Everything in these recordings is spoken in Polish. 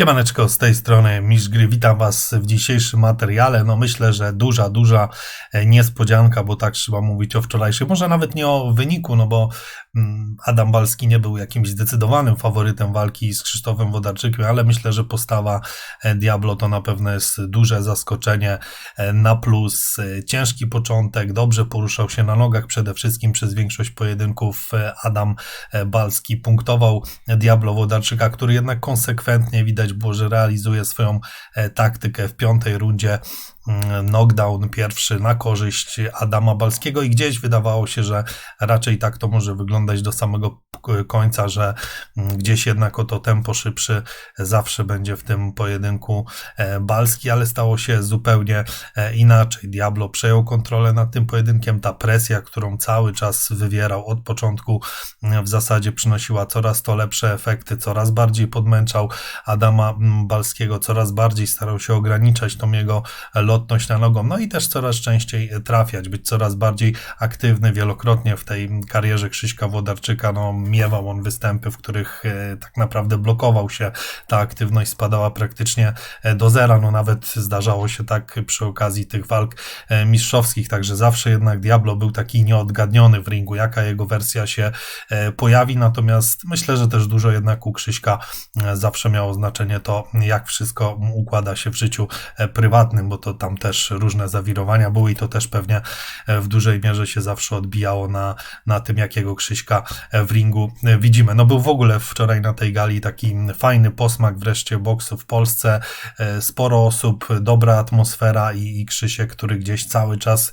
Siemaneczko, z tej strony Misz Gry, witam Was w dzisiejszym materiale. No myślę, że duża, duża e, niespodzianka, bo tak trzeba mówić o wczorajszym, może nawet nie o wyniku, no bo Adam Balski nie był jakimś zdecydowanym faworytem walki z Krzysztofem Wodarczykiem, ale myślę, że postawa e, Diablo to na pewno jest duże zaskoczenie e, na plus. Ciężki początek, dobrze poruszał się na nogach, przede wszystkim przez większość pojedynków Adam Balski punktował Diablo Wodarczyka, który jednak konsekwentnie widać było, że realizuje swoją e, taktykę w piątej rundzie Mm, knockdown pierwszy na korzyść Adama Balskiego i gdzieś wydawało się, że raczej tak to może wyglądać do samego końca, że mm, gdzieś jednak o to tempo szybszy zawsze będzie w tym pojedynku e, Balski, ale stało się zupełnie e, inaczej. Diablo przejął kontrolę nad tym pojedynkiem, ta presja, którą cały czas wywierał od początku mm, w zasadzie przynosiła coraz to lepsze efekty, coraz bardziej podmęczał Adama Balskiego, coraz bardziej starał się ograniczać tą jego lotność na nogą, no i też coraz częściej trafiać, być coraz bardziej aktywny. Wielokrotnie w tej karierze Krzyśka Wodarczyka no, miewał on występy, w których e, tak naprawdę blokował się. Ta aktywność spadała praktycznie e, do zera. No nawet zdarzało się tak przy okazji tych walk e, mistrzowskich, także zawsze jednak Diablo był taki nieodgadniony w ringu, jaka jego wersja się pojawi. Natomiast myślę, że też dużo jednak u Krzyśka zawsze miało znaczenie to, jak wszystko układa się w życiu prywatnym, bo to tam też różne zawirowania były i to też pewnie e, w dużej mierze się zawsze odbijało na, na tym, jakiego Krzyśka e, w ringu e, widzimy. No był w ogóle wczoraj na tej gali taki fajny posmak wreszcie boksu w Polsce. Sporo osób, dobra atmosfera i, i Krzysiek, który gdzieś cały czas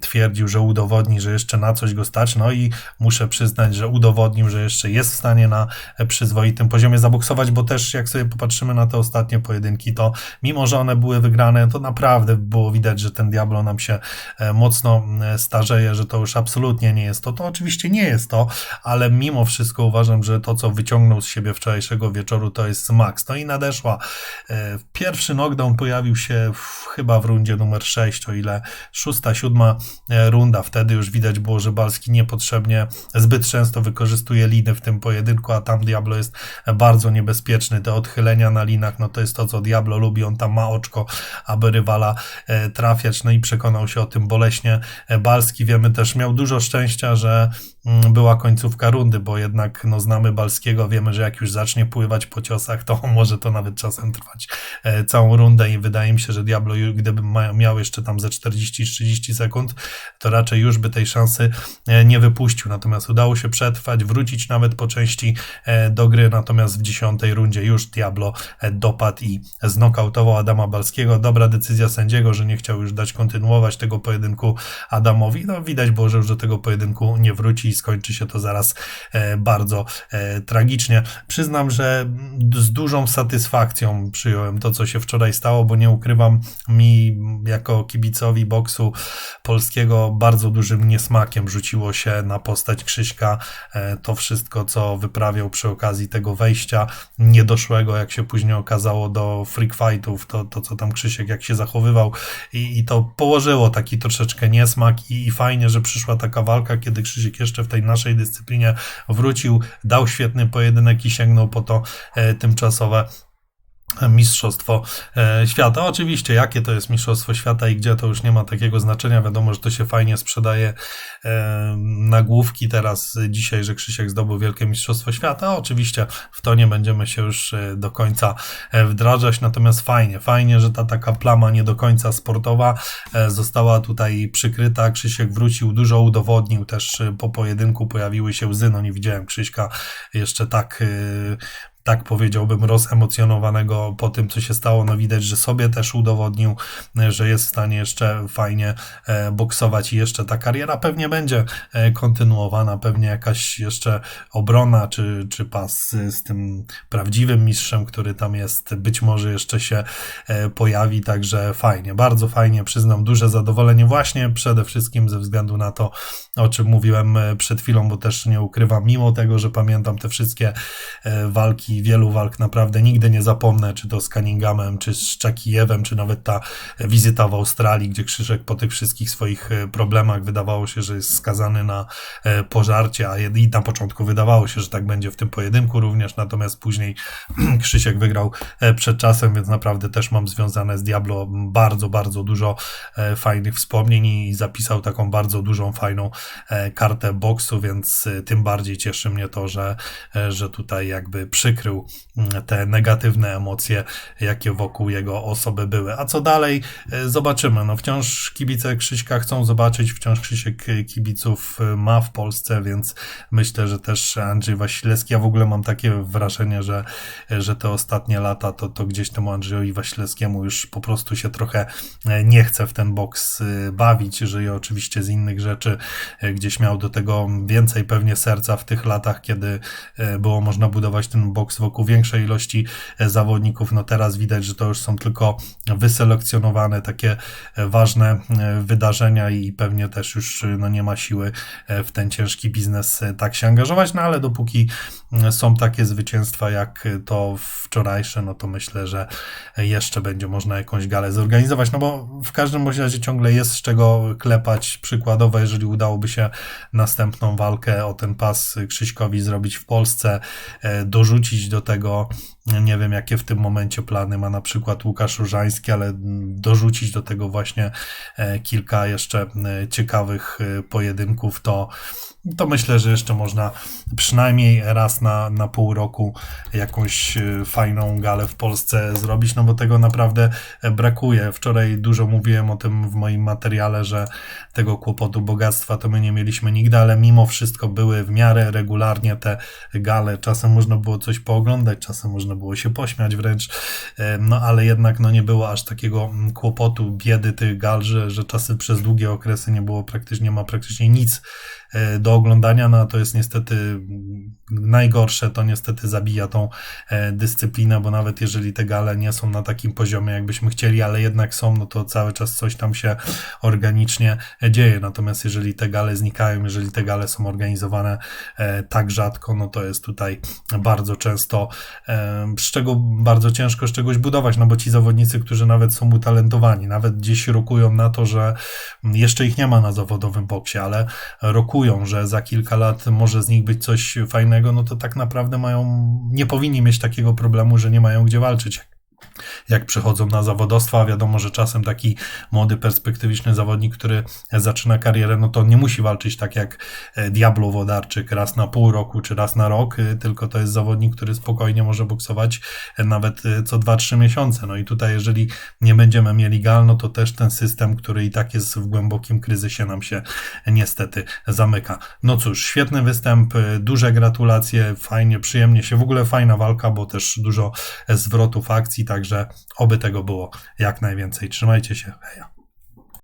twierdził, że udowodni, że jeszcze na coś go stać. No i muszę przyznać, że udowodnił, że jeszcze jest w stanie na przyzwoitym poziomie zaboksować, bo też jak sobie popatrzymy na te ostatnie pojedynki, to mimo, że one były wygrane, to naprawdę naprawdę było widać, że ten Diablo nam się e, mocno e, starzeje, że to już absolutnie nie jest to. To oczywiście nie jest to, ale mimo wszystko uważam, że to, co wyciągnął z siebie wczorajszego wieczoru, to jest max. No i nadeszła. E, pierwszy knockdown pojawił się w, chyba w rundzie numer 6, o ile szósta, siódma runda. Wtedy już widać było, że Balski niepotrzebnie zbyt często wykorzystuje liny w tym pojedynku, a tam Diablo jest bardzo niebezpieczny. Te odchylenia na linach, no to jest to, co Diablo lubi. On tam ma oczko, aby rywala E, trafiać, no i przekonał się o tym boleśnie e, Balski. Wiemy też, miał dużo szczęścia, że była końcówka rundy, bo jednak no, znamy Balskiego, wiemy, że jak już zacznie pływać po ciosach, to może to nawet czasem trwać e, całą rundę i wydaje mi się, że Diablo, gdyby miał jeszcze tam ze 40-30 sekund, to raczej już by tej szansy nie wypuścił. Natomiast udało się przetrwać, wrócić nawet po części do gry, natomiast w dziesiątej rundzie już Diablo dopadł i znokautował Adama Balskiego. Dobra decyzja sędziego, że nie chciał już dać kontynuować tego pojedynku Adamowi. No widać było, że już do tego pojedynku nie wróci skończy się to zaraz e, bardzo e, tragicznie. Przyznam, że z dużą satysfakcją przyjąłem to, co się wczoraj stało, bo nie ukrywam mi jako kibicowi boksu polskiego bardzo dużym niesmakiem rzuciło się na postać Krzyśka e, to wszystko, co wyprawiał przy okazji tego wejścia niedoszłego, jak się później okazało, do freak fightów, to, to co tam Krzysiek, jak się zachowywał i, i to położyło taki troszeczkę niesmak i, i fajnie, że przyszła taka walka, kiedy Krzysiek jeszcze w tej naszej dyscyplinie wrócił, dał świetny pojedynek i sięgnął po to e, tymczasowe Mistrzostwo e, Świata. Oczywiście, jakie to jest Mistrzostwo Świata i gdzie to już nie ma takiego znaczenia. Wiadomo, że to się fajnie sprzedaje e, nagłówki teraz, dzisiaj, że Krzysiek zdobył Wielkie Mistrzostwo Świata. Oczywiście w to nie będziemy się już e, do końca wdrażać, natomiast fajnie, fajnie, że ta taka plama nie do końca sportowa została tutaj przykryta. Krzysiek wrócił, dużo udowodnił też po pojedynku, pojawiły się łzy. No nie widziałem Krzyśka jeszcze tak tak powiedziałbym, rozemocjonowanego po tym, co się stało. No widać, że sobie też udowodnił, że jest w stanie jeszcze fajnie e, boksować i jeszcze ta kariera pewnie będzie e, kontynuowana, pewnie jakaś jeszcze obrona, czy, czy pas z tym prawdziwym mistrzem, który tam jest, być może jeszcze się e, pojawi, także fajnie, bardzo fajnie, przyznam duże zadowolenie właśnie przede wszystkim ze względu na to, o czym mówiłem przed chwilą, bo też nie ukrywam, mimo tego, że pamiętam te wszystkie walki i wielu walk naprawdę nigdy nie zapomnę, czy to z Cunninghamem, czy z Czakijewem, czy nawet ta wizyta w Australii, gdzie Krzyszek po tych wszystkich swoich e, problemach wydawało się, że jest skazany na e, pożarcie, a i na początku wydawało się, że tak będzie w tym pojedynku również, natomiast później Krzysiek wygrał e, przed czasem, więc naprawdę też mam związane z Diablo bardzo, bardzo dużo fajnych wspomnień i zapisał taką bardzo dużą, fajną kartę boksu, więc tym bardziej cieszy mnie to, że, że tutaj jakby przykrył mm, te negatywne emocje, jakie wokół jego osoby były. A co dalej? Zobaczymy. No wciąż kibice Krzyśka chcą zobaczyć, wciąż Krzysiek kibiców ma w Polsce, więc myślę, że też Andrzej Wasilewski, ja w ogóle mam takie wrażenie, że, że te ostatnie lata to, to gdzieś temu Andrzejowi Wasilewskiemu już po prostu się trochę nie chce w ten boks bawić, żyje oczywiście z innych rzeczy, gdzieś miał do tego więcej pewnie serca w tych latach, kiedy było można budować ten boks wokół większej ilości zawodników, no teraz widać, że to już są tylko wyselekcjonowane takie ważne wydarzenia i pewnie też już no, nie ma siły w ten ciężki biznes tak się angażować, no ale dopóki są takie zwycięstwa jak to wczorajsze, no to myślę, że jeszcze będzie można jakąś galę zorganizować, no bo w każdym razie ciągle jest z czego klepać. Przykładowo, jeżeli udałoby się następną walkę o ten pas Krzyśkowi zrobić w Polsce, e, do tego nie wiem, jakie w tym momencie plany ma na przykład Łukasz Różański, ale dorzucić do tego właśnie e, kilka jeszcze e, ciekawych pojedynków, to to myślę, że jeszcze można przynajmniej raz na, na pół roku jakąś e, fajną galę w Polsce zrobić, no bo tego naprawdę brakuje. Wczoraj dużo mówiłem o tym w moim materiale, że tego kłopotu bogactwa to my nie mieliśmy nigdy, ale mimo wszystko były w miarę regularnie te gale. Czasem można było coś pooglądać, czasem można było się pośmiać wręcz, e, no ale jednak no, nie było aż takiego kłopotu, biedy tych gal, że, że czasy przez długie okresy nie było praktycznie, nie ma praktycznie nic do oglądania, no to jest niestety najgorsze, to niestety zabija tą e, dyscyplinę, bo nawet jeżeli te gale nie są na takim poziomie, jakbyśmy chcieli, ale jednak są, no to cały czas coś tam się organicznie dzieje. Natomiast jeżeli te gale znikają, jeżeli te gale są organizowane e, tak rzadko, no to jest tutaj bardzo często, z czego bardzo ciężko z czegoś budować, no bo ci zawodnicy, którzy nawet są utalentowani, nawet gdzieś rokują na to, że jeszcze ich nie ma na zawodowym boksie, ale rokują że za kilka lat może z nich być coś fajnego, no to tak naprawdę mają, nie powinni mieć takiego problemu, że nie mają gdzie walczyć jak przechodzą na zawodostwa. Wiadomo, że czasem taki młody, perspektywiczny zawodnik, który zaczyna karierę, no to nie musi walczyć tak jak e, Diablo Wodarczyk raz na pół roku czy raz na rok, e, tylko to jest zawodnik, który spokojnie może boksować e, nawet co 2-3 miesiące. No i tutaj, jeżeli nie będziemy mieli gal, no to też ten system, który i tak jest w głębokim kryzysie, nam się niestety zamyka. No cóż, świetny występ, duże gratulacje, fajnie, przyjemnie się, w ogóle fajna walka, bo też dużo zwrotów akcji, także oby tego było jak najwięcej. Trzymajcie się. Heja.